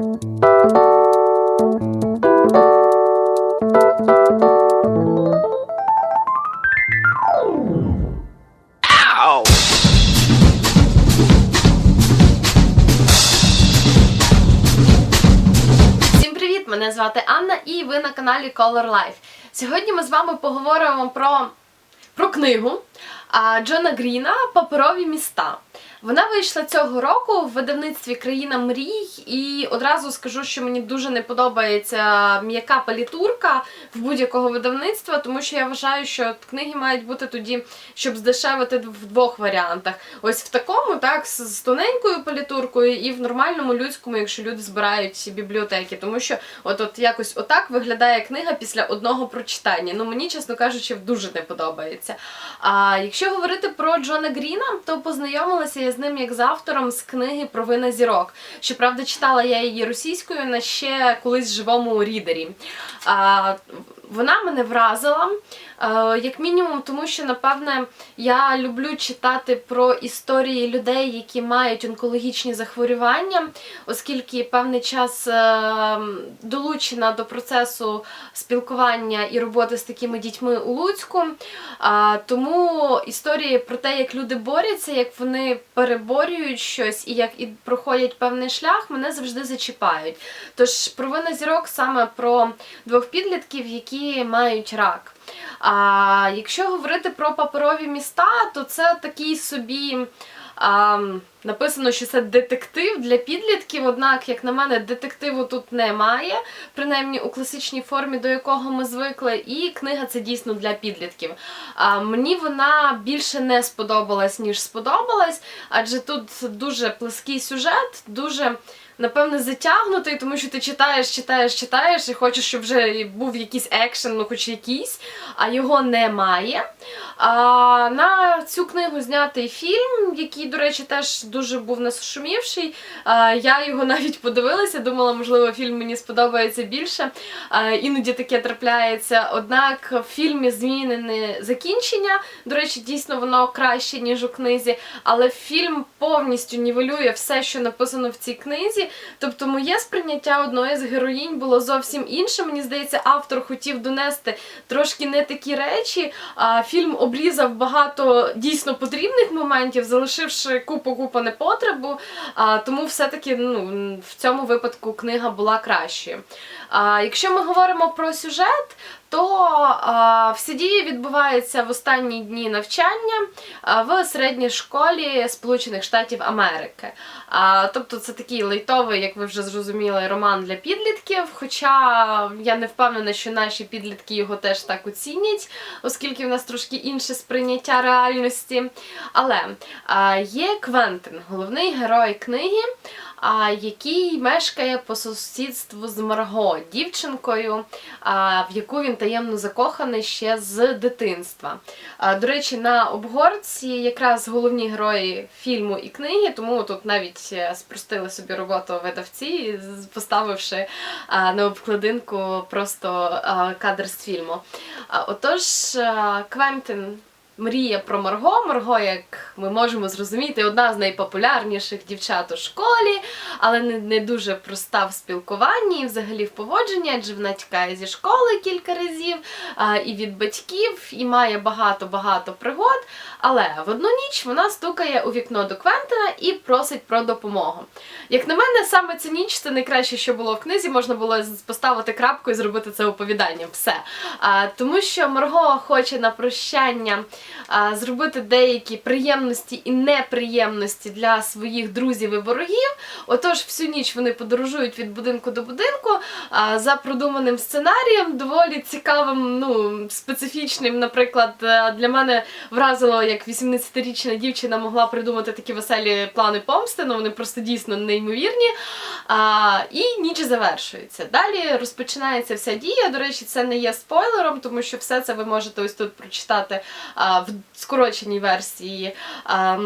Всім привіт! Мене звати Анна і ви на каналі Color Life. Сьогодні ми з вами поговоримо про, про книгу Джона Гріна Паперові міста. Вона вийшла цього року в видавництві Країна мрій, і одразу скажу, що мені дуже не подобається м'яка палітурка в будь-якого видавництва, тому що я вважаю, що книги мають бути тоді, щоб здешевити в двох варіантах. Ось в такому, так, з тоненькою палітуркою, і в нормальному людському, якщо люди збирають бібліотеки. Тому що от, от якось отак виглядає книга після одного прочитання. Ну мені, чесно кажучи, дуже не подобається. А якщо говорити про Джона Гріна, то познайомилася з ним як з автором з книги Провина зірок. Щоправда, читала я її російською на ще колись живому рідері. А, вона мене вразила, е, як мінімум, тому що, напевне, я люблю читати про історії людей, які мають онкологічні захворювання, оскільки певний час е, долучена до процесу спілкування і роботи з такими дітьми у Луцьку. Тому історії про те, як люди борються, як вони переборюють щось і як і проходять певний шлях, мене завжди зачіпають. Тож провина зірок саме про двох підлітків, які мають рак. А якщо говорити про паперові міста, то це такий собі. А, написано, що це детектив для підлітків, однак, як на мене, детективу тут немає, принаймні у класичній формі, до якого ми звикли, і книга це дійсно для підлітків. А, мені вона більше не сподобалась, ніж сподобалась, адже тут дуже плеский сюжет, дуже. Напевне, затягнутий, тому що ти читаєш, читаєш, читаєш і хочеш, щоб вже був якийсь екшен, ну хоч якийсь, а його немає. А, на цю книгу знятий фільм, який, до речі, теж дуже був насушумівший. Я його навіть подивилася, думала, можливо, фільм мені сподобається більше. Іноді таке трапляється. Однак в фільмі змінене закінчення. До речі, дійсно воно краще, ніж у книзі, але фільм повністю нівелює все, що написано в цій книзі. Тобто, моє сприйняття одної з героїнь було зовсім інше. Мені здається, автор хотів донести трошки не такі речі. Фільм обрізав багато дійсно потрібних моментів, залишивши купу-купу непотребу. А, тому все-таки ну, в цьому випадку книга була краще. А, якщо ми говоримо про сюжет, то а, всі дії відбуваються в останні дні навчання в середній школі Сполучених Штатів Америки. А, тобто це такий лейтовий, як ви вже зрозуміли, роман для підлітків. Хоча я не впевнена, що наші підлітки його теж так оцінять, оскільки в нас трошки інше сприйняття реальності. Але а, є Квентин, головний герой книги який мешкає по сусідству з Марго, дівчинкою, а, в яку він таємно закоханий ще з дитинства. А, До речі, на обгорці якраз головні герої фільму і книги, тому тут навіть е, спростили собі роботу видавці, поставивши а, на обкладинку просто а, кадр з фільму. А, Отож, а, Квентин мріє про Марго. Марго, як ми можемо зрозуміти, одна з найпопулярніших дівчат у школі, але не, не дуже проста в спілкуванні і взагалі в поводженні, адже вона тікає зі школи кілька разів а, і від батьків, і має багато-багато пригод. Але в одну ніч вона стукає у вікно до Квентина і просить про допомогу. Як на мене, саме ця ніч це найкраще, що було в книзі. Можна було поставити крапку і зробити це оповіданням. Все. А, тому що Марго хоче на прощання а, зробити деякі приємності і неприємності для своїх друзів і ворогів. Отож, всю ніч вони подорожують від будинку до будинку а, за продуманим сценарієм, доволі цікавим, ну специфічним. Наприклад, е, для мене вразило, як 18-річна дівчина могла придумати такі веселі плани помсти. Ну вони просто дійсно неймовірні. А, і ніч завершується. Далі розпочинається вся дія. До речі, це не є спойлером, тому що все це ви можете ось тут прочитати а, в скороченій версії. А,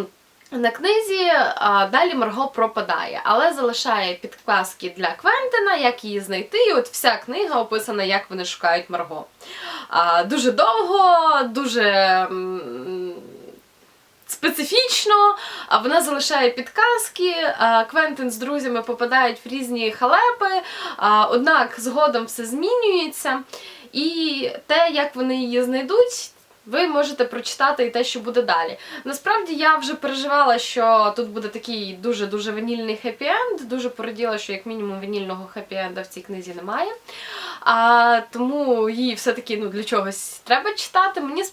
на книзі а, далі Марго пропадає, але залишає підказки для Квентина, як її знайти. І от вся книга описана, як вони шукають Марго. Дуже довго, дуже специфічно, вона залишає підказки. Квентин з друзями попадають в різні халепи, однак згодом все змінюється. І те, як вони її знайдуть, ви можете прочитати і те, що буде далі. Насправді я вже переживала, що тут буде такий дуже-дуже ванільний хеппі-енд. Дуже пораділа, що як мінімум ванільного хеппі-енда в цій книзі немає. А, тому її все-таки ну, для чогось треба читати. Мені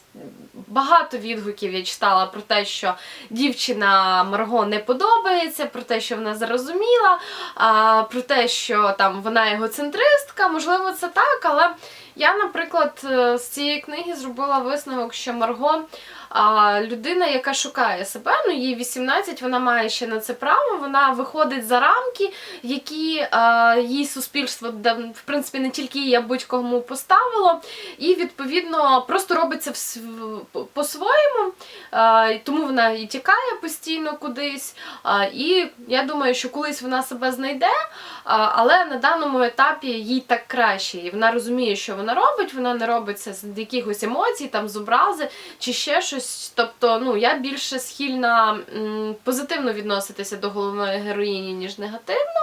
багато відгуків я читала про те, що дівчина Марго не подобається, про те, що вона зарозуміла, а, про те, що там вона егоцентристка. Можливо, це так, але я, наприклад, е, з цієї книги зробила висновок, що Марго а, людина, яка шукає себе, ну їй 18, вона має ще на це право, вона виходить за рамки, які а, їй суспільство, в принципі, не тільки їй, а будь-кому поставило, і відповідно просто робиться по-своєму, тому вона і тікає постійно кудись. А, і я думаю, що колись вона себе знайде, а, але на даному етапі їй так краще. І вона розуміє, що вона робить, вона не робить це з якихось емоцій, там з образи чи ще щось. Тобто, ну я більше схильна позитивно відноситися до головної героїні, ніж негативно.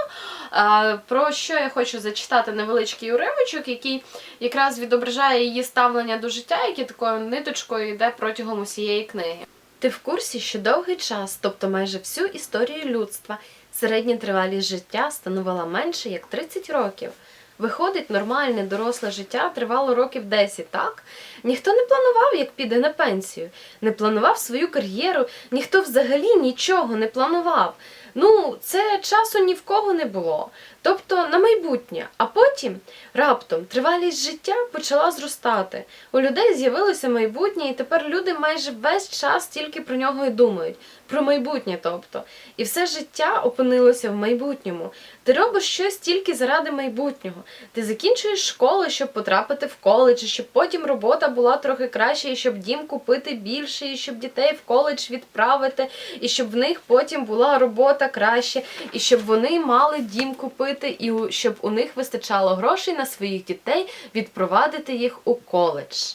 Про що я хочу зачитати невеличкий уривочок, який якраз відображає її ставлення до життя, яке такою ниточкою йде протягом усієї книги. Ти в курсі, що довгий час, тобто майже всю історію людства, середня тривалість життя становила менше як 30 років. Виходить, нормальне доросле життя тривало років 10, так? Ніхто не планував, як піде на пенсію, не планував свою кар'єру, ніхто взагалі нічого не планував. Ну, це часу ні в кого не було. Тобто на майбутнє. А потім раптом тривалість життя почала зростати. У людей з'явилося майбутнє, і тепер люди майже весь час тільки про нього і думають. Про майбутнє, тобто. І все життя опинилося в майбутньому. Ти робиш щось тільки заради майбутнього. Ти закінчуєш школу, щоб потрапити в коледж, щоб потім робота була трохи краще, і щоб дім купити більше, і щоб дітей в коледж відправити, і щоб в них потім була робота краще, і щоб вони мали дім купити, і щоб у них вистачало грошей на своїх дітей відпровадити їх у коледж.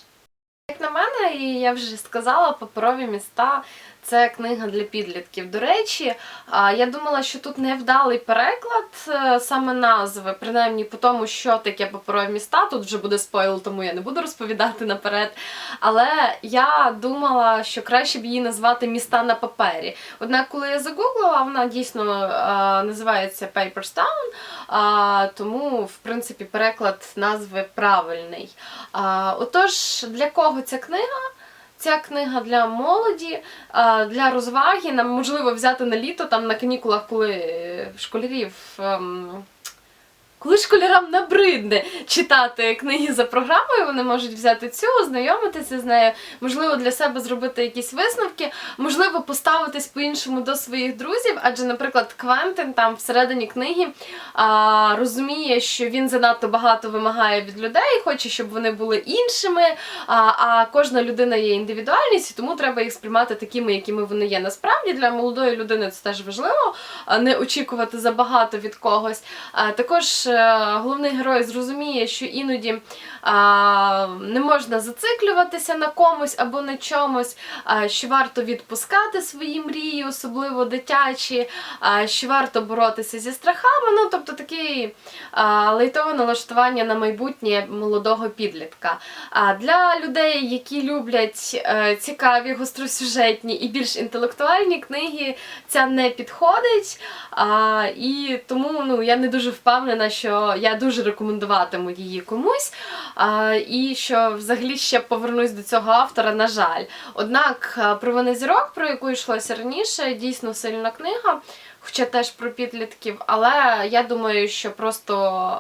Як на мене, і я вже сказала, паперові міста це книга для підлітків. До речі, я думала, що тут невдалий переклад е, саме назви, принаймні по тому, що таке паперові міста. Тут вже буде спойл, тому я не буду розповідати наперед. Але я думала, що краще б її назвати міста на папері. Однак, коли я загуглила, вона дійсно е, називається Papers Town, тому, в принципі, переклад назви правильний. Отож, для кого ця книга? Ця книга для молоді, для розваги. Нам можливо взяти на літо, там на канікулах, коли е, школярів. Коли школярам набридне читати книги за програмою, вони можуть взяти цю, ознайомитися з нею, можливо, для себе зробити якісь висновки, можливо, поставитись по-іншому до своїх друзів, адже, наприклад, Квентин там всередині книги а, розуміє, що він занадто багато вимагає від людей, хоче, щоб вони були іншими. А, а кожна людина є індивідуальність, і тому треба їх сприймати такими, якими вони є. Насправді для молодої людини це теж важливо, не очікувати забагато від когось. А, також головний герой зрозуміє, що іноді а, не можна зациклюватися на комусь або на чомусь, а, що варто відпускати свої мрії, особливо дитячі, а, що варто боротися зі страхами. Ну, тобто такий а, лайтове налаштування на майбутнє молодого підлітка. А для людей, які люблять е, цікаві, гостросюжетні і більш інтелектуальні книги, ця не підходить. А, і тому ну, я не дуже впевнена, що я дуже рекомендуватиму її комусь. І що взагалі ще повернусь до цього автора, на жаль. Однак е, «Провини зірок, про яку йшлося раніше, дійсно сильна книга. Хоча теж про підлітків, але я думаю, що просто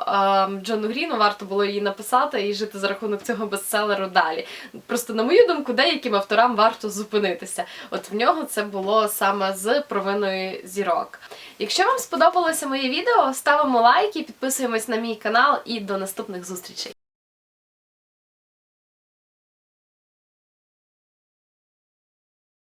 ем, Джону Гріну варто було її написати і жити за рахунок цього бестселеру далі. Просто, на мою думку, деяким авторам варто зупинитися. От в нього це було саме з провиною зірок. Якщо вам сподобалося моє відео, ставимо лайки, підписуємось на мій канал і до наступних зустрічей.